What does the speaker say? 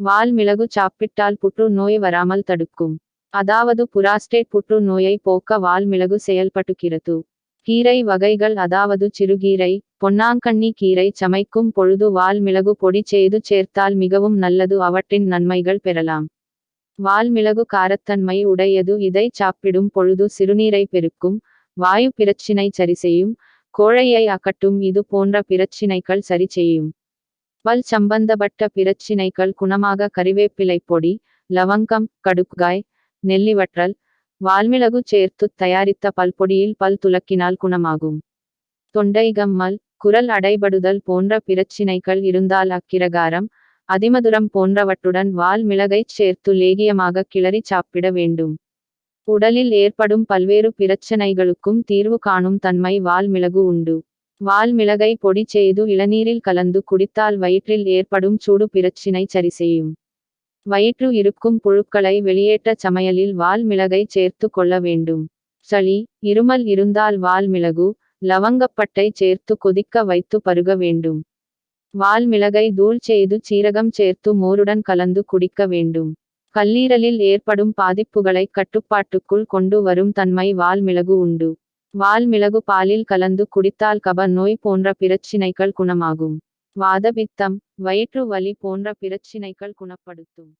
வால் மிளகு சாப்பிட்டால் புற்றுநோய் வராமல் தடுக்கும். அதாவது புராஸ்டேட் புற்றுநோயை போக்க வால் மிளகு செயல்பட்டுகிறது. கீரை வகைகள் அதாவது சிறுகீரை பொன்னாங்கண்ணி கீரை சமைக்கும் பொழுது வால் மிளகு பொடி செய்து சேர்த்தால் மிகவும் நல்லது அவற்றின் நன்மைகள் பெறலாம். வால் மிளகு காரத்தன்மை உடையது இதை சாப்பிடும் பொழுது சிறுநீரை பெருக்கும் வாயு பிரச்சினை சரி செய்யும் கோழையை அகட்டும் இது போன்ற பிரச்சினைகள் சரி செய்யும். பல் சம்பந்தப்பட்ட பிரச்சினைகள் குணமாக கறிவேப்பிலை பொடி லவங்கம் கடுக்காய் நெல்லிவற்றல் வால்மிளகு சேர்த்து தயாரித்த பல்பொடியில் பல் துலக்கினால் குணமாகும். தொண்டை கம்மல் குரல் அடைபடுதல் போன்ற பிரச்சினைகள் இருந்தால் அக்கிரகாரம் அதிமதுரம் போன்றவற்றுடன் வால் மிளகைச் சேர்த்து லேகியமாக கிளறி சாப்பிட வேண்டும். உடலில் ஏற்படும் பல்வேறு பிரச்சனைகளுக்கும் தீர்வு காணும் தன்மை வால் மிளகு உண்டு. வால் மிளகை பொடி செய்து இளநீரில் கலந்து குடித்தால் வயிற்றில் ஏற்படும் சூடு பிரச்சினை சரி செய்யும். வயிற்று இருக்கும் புழுக்களை வெளியேற்ற சமையலில் வால் மிளகை சேர்த்து கொள்ள வேண்டும். சளி இருமல் இருந்தால் வால் மிளகு லவங்கப்பட்டை சேர்த்து கொதிக்க வைத்து பருக வேண்டும். வால் மிளகை தூள் செய்து சீரகம் சேர்த்து மோருடன் கலந்து குடிக்க வேண்டும். கல்லீரலில் ஏற்படும் பாதிப்புகளை கட்டுப்பாட்டுக்குள் கொண்டு வரும் தன்மை வால் மிளகு உண்டு. வால் மிளகு பாலில் கலந்து குடித்தால் கப நோய் போன்ற பிரச்சினைகள் குணமாகும். வாதபித்தம் வயிற்று வலி போன்ற பிரச்சினைகள் குணப்படுத்தும்.